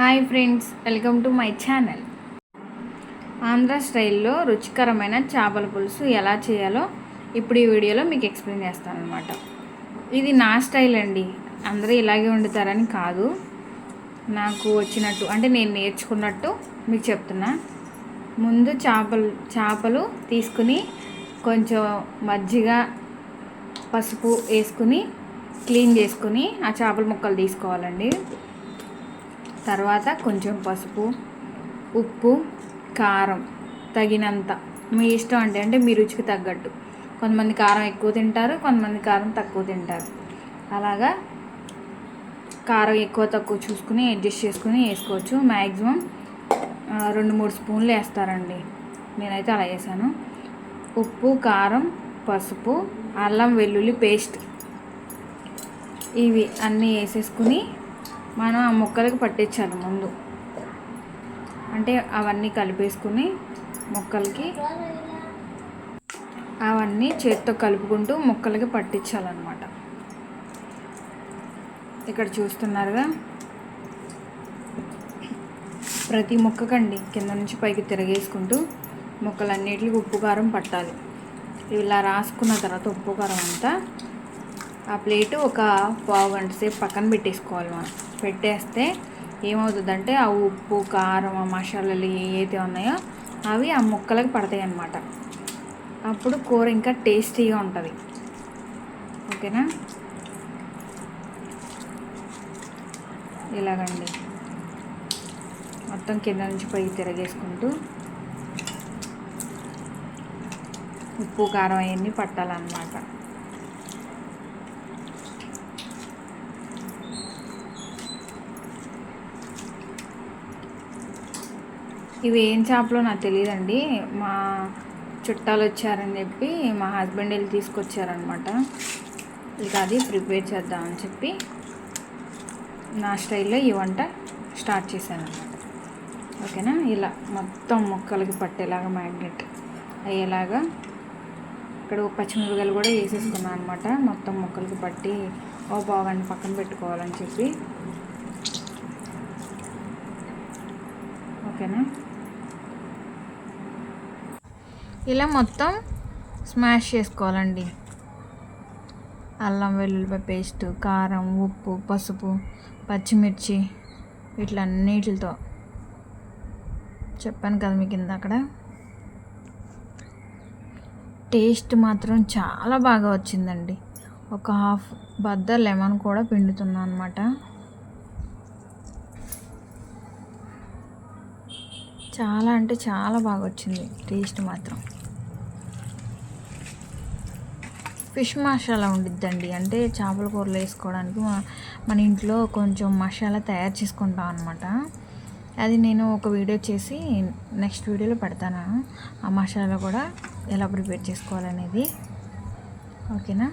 Hi friends welcome to my channel. Andhra స్టైల్లో రుచికరమైన చేపల పులుసు ఎలా చేయాలో ఇప్పుడు ఈ వీడియోలో మీకు ఎక్స్ప్లెయిన్ చేస్తాను అనమాట ఇది నా స్టైల్ అండి. అందరూ ఇలాగే వండుతారని కాదు. నాకు వచ్చినట్టు అంటే నేను నేర్చుకున్నట్టు మీకు చెప్తున్నా. ముందు చేపలు చేపలు తీసుకుని కొంచెం మజ్జిగ పసుపు వేసుకుని క్లీన్ చేసుకుని ఆ చేపల ముక్కలు తీసుకోవాలండి. తర్వాత కొంచెం పసుపు ఉప్పు కారం తగినంత. మీ ఇష్టం అంటే అంటే మీ రుచికి తగ్గట్టు. కొంతమంది కారం ఎక్కువ తింటారు కొంతమంది కారం తక్కువ తింటారు. అలాగా కారం ఎక్కువ తక్కువ చూసుకుని అడ్జస్ట్ చేసుకుని వేసుకోవచ్చు. మ్యాక్సిమం రెండు మూడు స్పూన్లు వేస్తారండి. నేనైతే అలా వేసాను ఉప్పు కారం పసుపు అల్లం వెల్లుల్లి పేస్ట్. ఇవి అన్నీ వేసేసుకుని మనం ఆ ముక్కలకి పట్టించాలి ముందు. అంటే అవన్నీ కలిపేసుకుని మొక్కలకి అవన్నీ చేత్తో కలుపుకుంటూ మొక్కలకి పట్టించాలన్నమాట. ఇక్కడ చూస్తున్నారుగా ప్రతి మొక్కకండి కింద నుంచి పైకి తిరగేసుకుంటూ మొక్కలన్నిటికి ఉప్పు కారం పట్టాలి. ఇలా రాసుకున్న తర్వాత ఉప్పు కారం అంతా ఆ ప్లేటు ఒక పావు గంట సేపు పక్కన పెట్టేసుకోవాలి మనం. పెట్టేస్తే ఏమవుతుందంటే ఆ ఉప్పు కారం ఆ మసాలాలు ఏవైతే ఉన్నాయో అవి ఆ ముక్కలకు పడతాయి అన్నమాట. అప్పుడు కూర ఇంకా టేస్టీగా ఉంటుంది. ఓకేనా? ఇలాగండి. మొత్తం కింద నుంచి పైకి తిరగేసుకుంటూ ఉప్పు కారం అవన్నీ పట్టాలన్నమాట. ఇవి ఏం చేపలో నాకు తెలియదండి. మా చుట్టాలు వచ్చారని చెప్పి మా హస్బెండ్ వెళ్ళి తీసుకొచ్చారనమాట ఇక అది ప్రిపేర్ చేద్దామని చెప్పి నా స్టైల్లో ఈ వంట స్టార్ట్ చేశాను అనమాట ఓకేనా? ఇలా మొత్తం ముక్కలకి పట్టేలాగా మ్యాగ్నెట్ అయ్యేలాగా ఇక్కడ పచ్చిమిరపకాయలు కూడా వేసేసుకున్నాను అనమాట మొత్తం ముక్కలకి పట్టి ఓ బాగా పక్కన పెట్టుకోవాలని చెప్పి ఓకేనా? ఇలా మొత్తం స్మాష్ చేసుకోవాలండి. అల్లం వెల్లుల్లిపాయ పేస్ట్ కారం ఉప్పు పసుపు పచ్చిమిర్చి వీటిలన్నిటితో చెప్పాను కదా మీకు అక్కడ టేస్ట్ మాత్రం చాలా బాగా వచ్చిందండి. ఒక హాఫ్ బద్ద లెమన్ కూడా పిండుతున్నాను అనమాట చాలా అంటే చాలా బాగా వచ్చింది టేస్ట్ మాత్రం. ఫిష్ మసాలా ఉండిద్దండి. అంటే చేపల కూరలు వేసుకోవడానికి మన ఇంట్లో కొంచెం మసాలా తయారు చేసుకుంటాం అనమాట అది నేను ఒక వీడియో చేసి నెక్స్ట్ వీడియోలో పెడతాను. ఆ మసాలా కూడా ఎలా ప్రిపేర్ చేసుకోవాలనేది. ఓకేనా?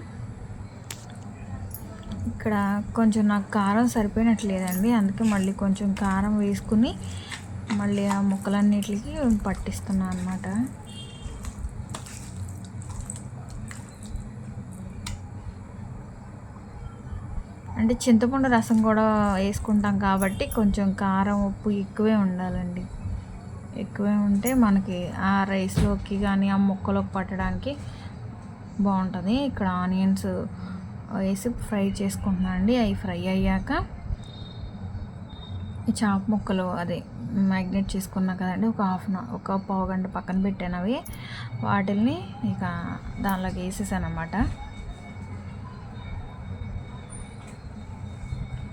ఇక్కడ కొంచెం నాకు కారం సరిపోయినట్లేదండి అందుకే మళ్ళీ కొంచెం కారం వేసుకుని మళ్ళీ ఆ ముక్కలన్నిటికి పట్టిస్తున్నాను అనమాట అంటే చింతపండు రసం కూడా వేసుకుంటాం కాబట్టి కొంచెం కారం ఉప్పు ఎక్కువే ఉండాలండి. ఎక్కువే ఉంటే మనకి ఆ రైస్లోకి కానీ ఆ ముక్కలోకి పట్టడానికి బాగుంటుంది. ఇక్కడ ఆనియన్స్ వేసి ఫ్రై చేసుకుంటున్నాను అండి. అవి ఫ్రై అయ్యాక ఈ చాప ముక్కలు అదే మ్యాగ్నేట్ చేసుకున్నా కదండి ఒక హాఫ్ అన్ ఒక పావు గంట పక్కన పెట్టాను అవి. వాటిల్ని ఇక దానిలోకి వేసేసాను అనమాట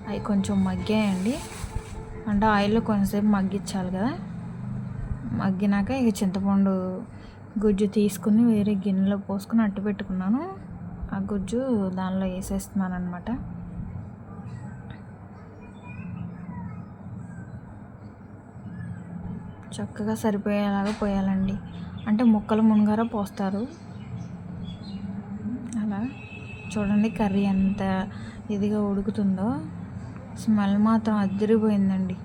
అవి కొంచెం మగ్గాయండి. అంటే ఆయిల్లో కొంతసేపు మగ్గించాలి కదా. మగ్గినాక ఇక చింతపండు గుజ్జు తీసుకుని వేరే గిన్నెలో పోసుకుని అట్టు పెట్టుకున్నాను. ఆ గుజ్జు దానిలో వేసేస్తున్నాను అనమాట చక్కగా సరిపోయేలాగా పోయాలండి. అంటే ముక్కలు మునగార పోస్తారు. అలా చూడండి కర్రీ ఎంత ఇదిగా ఉడుకుతుందో. స్మెల్ మాత్రం అద్దరిపోయిందండి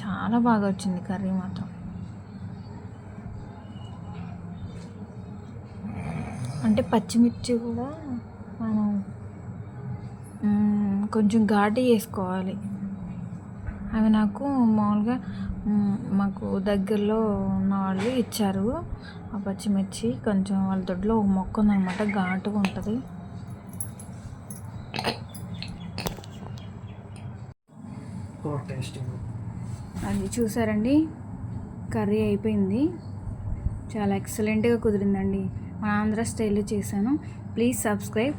చాలా బాగా వచ్చింది కర్రీ మాత్రం. అంటే పచ్చిమిర్చి కూడా మనం కొంచెం ఘాటు చేసుకోవాలి. అవి నాకు మామూలుగా మ్, మాకు దగ్గరలో ఉన్న వాళ్ళు ఇచ్చారు. ఆ పచ్చిమిర్చి కొంచెం వాళ్ళ దొడ్లో ఒక మొక్క ఉందన్నమాట ఘాటుగా ఉంటుంది. అది చూసారండి? కర్రీ అయిపోయింది. చాలా ఎక్సలెంట్గా కుదిరిందండి. మన ఆంధ్ర స్టైల్లో చేశాను. Please subscribe